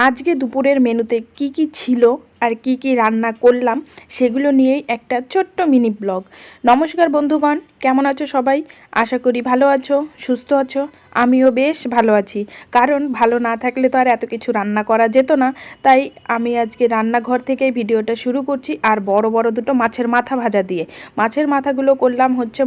আজকে দুপুরের মেনুতে কি কি ছিল আর কি কি রান্না করলাম সেগুলো নিয়েই একটা ছোট্ট মিনি ব্লগ। নমস্কার বন্ধুগণ, কেমন আছো সবাই? আশা করি ভালো আছো, সুস্থ আছো। আমিও বেশ ভালো আছি। কারণ ভালো না থাকলে তো আর এত কিছু রান্না করা যেত না। তাই আমি আজকে রান্নাঘর থেকেই ভিডিওটা শুরু করছি আর বড় বড় দুটো মাছের মাথা ভাজা দিয়ে। মাছের মাথাগুলো করলাম হচ্ছে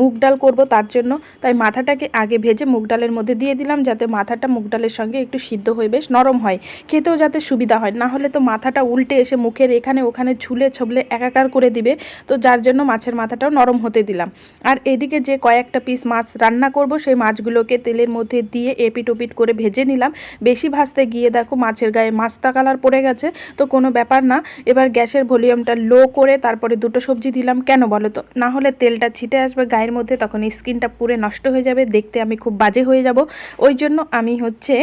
মুগ ডাল করব তার জন্য। তাই মাথাটাকে আগে ভেজে মুগ ডালের মধ্যে দিয়ে দিলাম যাতে মাথাটা মুগ ডালের সঙ্গে একটু সিদ্ধ হয়ে বেশ নরম হয়। খেতেও যাতে সুবিধা হয়। না হলে তো মাথাটা উল্টে এসে মুখের এখানে ওখানে ছুলে ছবলে একাকার করে দিবে, তো যার জন্য মাছের মাথাটাও নরম হতে দিলাম। আর এদিকে যে কয়েকটা পিস মাছ রান্না করব, সেই মাছগুলোকে তেলের মধ্যে দিয়ে এপিট ওপিট করে ভেজে নিলাম। বেশি ভাজতে গিয়ে দেখো মাছের গায়ে মাস্তা কালার পড়ে গেছে, তো কোনো ব্যাপার না। এবার গ্যাসের ভলিউমটা লো করে তারপরে দুটো সবজি দিলাম। কেন বলো তো? না হলে তেলটা ছিটে আসবে গায়ের মধ্যে, তখন স্কিনটা পুরে নষ্ট হয়ে যাবে, দেখতে আমি খুব বাজে হয়ে যাব। ওই জন্য আমি হচ্ছে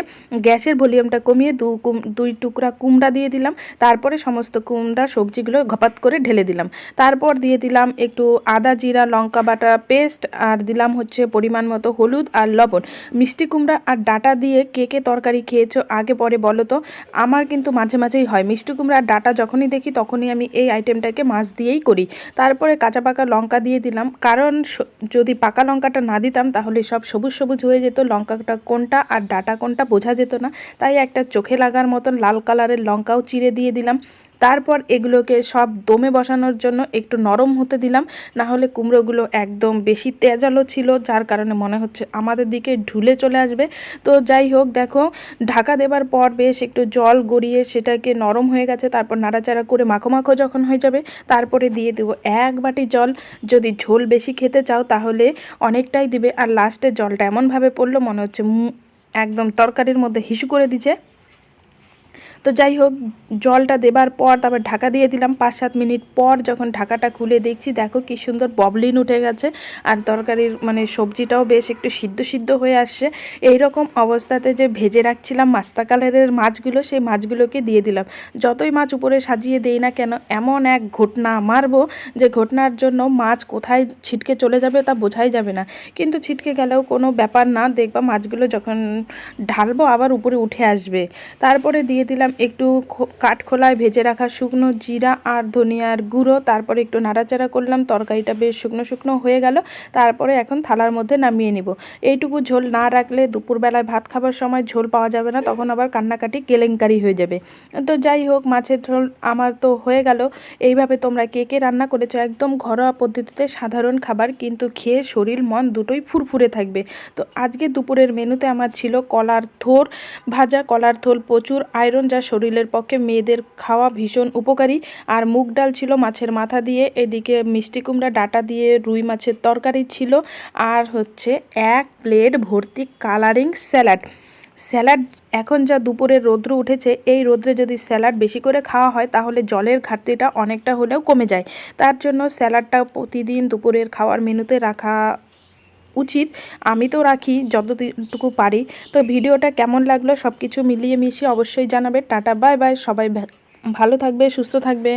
গ্যাসের ভলিউমটা কমিয়ে দু দুই টুকরা কুমড়া দিয়ে দিলাম। তারপরে সমস্ত কুমড়া সবজিগুলো ঘপাত করে ঢেলে দিলাম। তারপর দিয়ে দিলাম একটু আদা জিরা, লঙ্কা বাটা পেস্ট আর দিলাম হচ্ছে পরিমাণ মতো হলুদ আর লবণ। মিষ্টি কুমড়া আর ডাটা দিয়ে কে কে তরকারি খেয়েছো আগে পরে বলো তো। আমার কিন্তু মাঝে মাঝেই হয়। মিষ্টি কুমড়া আর ডাটা যখনই দেখি তখনই আমি এই আইটেমটাকে মাছ দিয়েই করি। তারপরে কাঁচা পাকা লঙ্কা দিয়ে দিলাম। কারণ যদি পাকা লঙ্কাটা না দিতাম তাহলে সব সবুজ সবুজ হয়ে যেত। লঙ্কাটা কোনটা আর ডাটা কোনটা বোঝা যেত না। তাই একটা চোখে লাগার মতন লাল কালারের লঙ্কাও চিড়ে দিয়ে দিলাম। তারপর এগুলোকে সব দমে বসানোর জন্য একটু নরম হতে দিলাম। না হলে কুমড়োগুলো একদম বেশি তেজালো ছিল, যার কারণে মনে হচ্ছে আমাদের দিকে ঢুলে চলে আসবে। তো যাই হোক, দেখো, ঢাকা দেবার পর বেশ একটু জল গড়িয়ে সেটাকে নরম হয়ে গেছে। তারপর নাড়াচাড়া করে মাখো মাখো যখন হয়ে যাবে, তারপরে দিয়ে দেবো এক বাটি জল। যদি ঝোল বেশি খেতে চাও, তাহলে অনেকটাই দিবে। আর লাস্টে জলটা এমনভাবে পড়ল, মনে হচ্ছে একদম তরকারির মধ্যে হিসু করে দিচ্ছে। তো যাই হোক, জলটা দেবার পর তারপর ঢাকা দিয়ে দিলাম পাঁচ সাত মিনিট পর যখন ঢাকাটা খুলে দেখছি, দেখো কি সুন্দর ববলিন উঠে গেছে। আর তরকারির মানে সবজিটাও বেশ একটু সিদ্ধ সিদ্ধ হয়ে আসছে। এই রকম অবস্থাতে যে ভেজে রাখছিলাম মাস্তা কালারের মাছগুলো, সেই মাছগুলোকে দিয়ে দিলাম। যতই মাছ উপরে সাজিয়ে দেই না কেন, এমন এক ঘটনা মারবো যে ঘটনার জন্য মাছ কোথায় ছিটকে চলে যাবে তা বোঝাই যাবে না। কিন্তু ছিটকে গেলেও কোনো ব্যাপার না, দেখবা মাছগুলো যখন ঢালবো আবার উপরে উঠে আসবে। তারপরে দিয়ে দিলাম একটু কাঠখোলায় ভেজে রাখা শুকনো জিরা আর ধনিয়ার গুঁড়ো, তারপরে একটু নাড়াচাড়া করলাম, তরকারিটা বেশ শুকনো শুকনো হয়ে গেল, তারপরে এখন থালার মধ্যে নামিয়ে নিব। এইটুকু ঝোল না রাখলে দুপুরবেলায় ভাত খাবার সময় ঝোল পাওয়া যাবে না, তখন আবার কান্নাকাটি কেলেঙ্কারি হয়ে যাবে। তো যাই হোক, মাছের ঝোল আমার তো হয়ে গেল। এইভাবে তোমরা কে কে রান্না করেছ একদম ঘরোয়া পদ্ধতিতে সাধারণ খাবার, কিন্তু খেয়ে শরীর, মন দুটোই ফুরফুরে থাকবে। তো আজকে দুপুরের মেনুতে আমার ছিল কলার থোর ভাজা, কলার থোল প্রচুর, আয়রন যা শরীরের পক্ষে মেয়েদের খাওয়া ভীষণ উপকারী। আর মুগ ডাল ছিল মাছের মাথা দিয়ে, এদিকে মিষ্টি কুমড়া, ডাটা দিয়ে রুই মাছের তরকারি ছিল। আর হচ্ছে এক প্লেট ভর্তি কালারিং স্যালাড। স্যালাড এখন যা দুপুরে রৌদ্র উঠেছে, এই রোদ্রে যদি স্যালাড বেশি করে খাওয়া হয়, তাহলে জলের ঘাটতিটা অনেকটা হলেও কমে যায়। তার জন্য স্যালাডটা প্রতিদিন দুপুরের খাওয়ার মেনুতে রাখা উচিত, আমি তো রাখি, যতটুকু পারি। তো ভিডিওটা কেমন লাগল সব কিছু মিলিয়ে মিশিয়ে অবশ্যই জানাবে। টাটা, বাই বাই, সবাই ভালো থাকবে, সুস্থ থাকবে।